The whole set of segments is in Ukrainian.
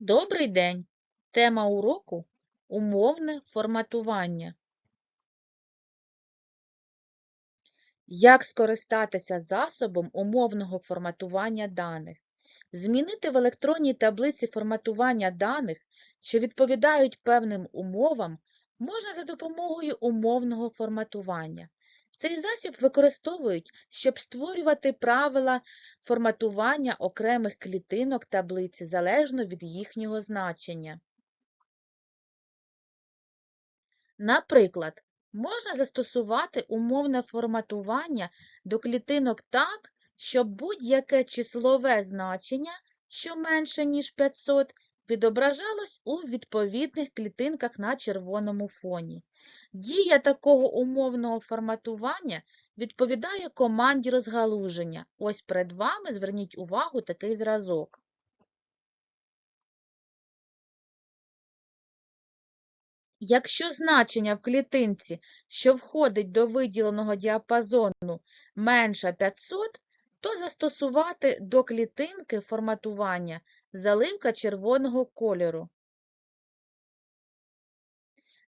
Добрий день! Тема уроку умовне форматування. Як скористатися засобом умовного форматування даних? Змінити в електронній таблиці форматування даних, що відповідають певним умовам, можна за допомогою умовного форматування. Цей засіб використовують, щоб створювати правила форматування окремих клітинок таблиці залежно від їхнього значення. Наприклад, можна застосувати умовне форматування до клітинок так, щоб будь-яке числове значення, що менше, ніж 500, відображалось у відповідних клітинках на червоному фоні. Дія такого умовного форматування відповідає команді розгалуження. Ось перед вами зверніть увагу такий зразок. Якщо значення в клітинці, що входить до виділеного діапазону менше 500, то застосувати до клітинки форматування заливка червоного кольору.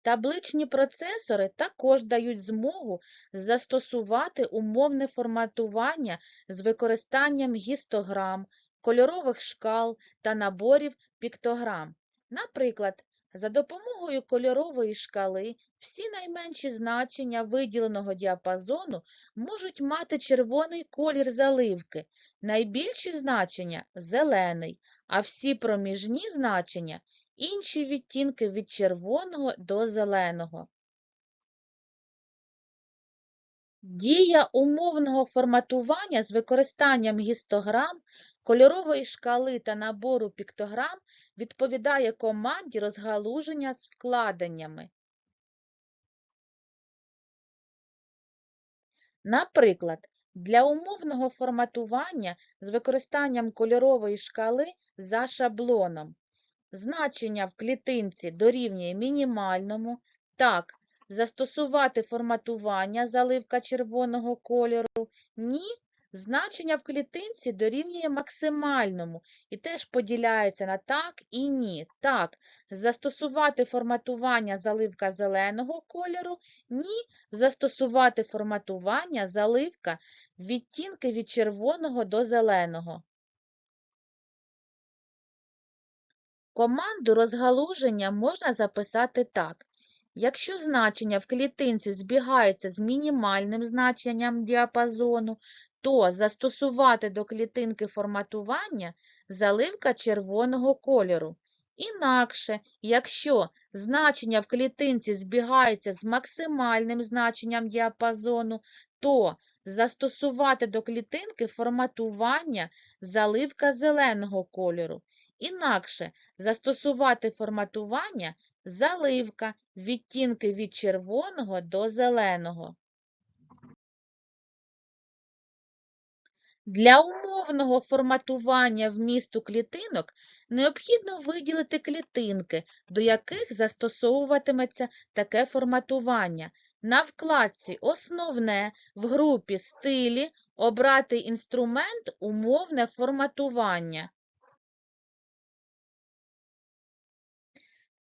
Табличні процесори також дають змогу застосувати умовне форматування з використанням гістограм, кольорових шкал та наборів піктограм. Наприклад, за допомогою кольорової шкали всі найменші значення виділеного діапазону можуть мати червоний колір заливки, найбільші значення – зелений, а всі проміжні значення – інші відтінки від червоного до зеленого. Дія умовного форматування з використанням гістограм, кольорової шкали та набору піктограм відповідає команді розгалуження з вкладеннями. Наприклад, для умовного форматування з використанням кольорової шкали за шаблоном. Значення в клітинці дорівнює мінімальному, так, застосувати форматування заливка червоного кольору, ні, значення в клітинці дорівнює максимальному і теж поділяється на так і ні. Так, застосувати форматування заливка зеленого кольору, ні, застосувати форматування заливка відтінки від червоного до зеленого. Команду розгалуження можна записати так. Якщо значення в клітинці збігається з мінімальним значенням діапазону, то застосувати до клітинки форматування заливка червоного кольору. Інакше, якщо значення в клітинці збігається з максимальним значенням діапазону, то застосувати до клітинки форматування заливка зеленого кольору. Інакше застосувати форматування заливка відтінки від червоного до зеленого. Для умовного форматування вмісту клітинок необхідно виділити клітинки, до яких застосовуватиметься таке форматування. На вкладці Основне в групі Стилі обрати інструмент Умовне форматування.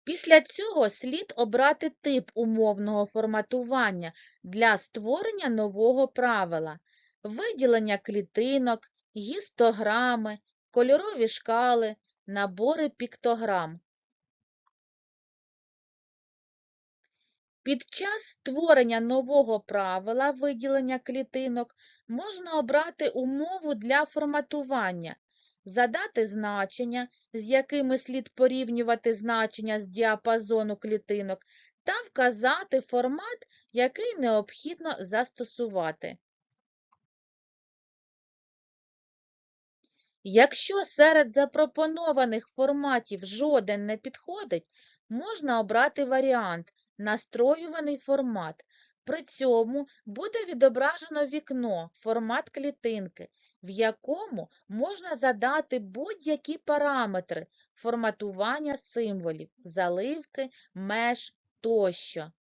Після цього слід обрати тип умовного форматування для створення нового правила, виділення клітинок, гістограми, кольорові шкали, набори піктограм. Під час створення нового правила виділення клітинок можна обрати умову для форматування, задати значення, з якими слід порівнювати значення з діапазону клітинок, та вказати формат, який необхідно застосувати. Якщо серед запропонованих форматів жоден не підходить, можна обрати варіант «Настроюваний формат». При цьому буде відображено вікно «Формат клітинки», в якому можна задати будь-які параметри форматування символів, заливки, меж тощо.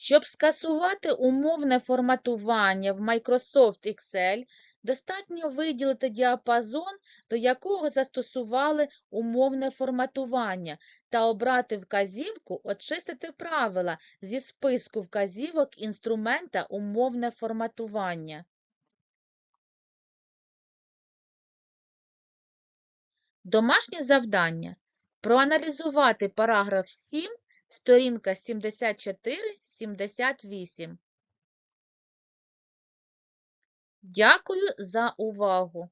Щоб скасувати умовне форматування в Microsoft Excel, Достатньо виділити діапазон, до якого застосували умовне форматування, та обрати вказівку «Очистити правила» зі списку вказівок інструмента умовне форматування. Домашнє завдання. Проаналізувати параграф 7, сторінка 74-78. Дякую за увагу!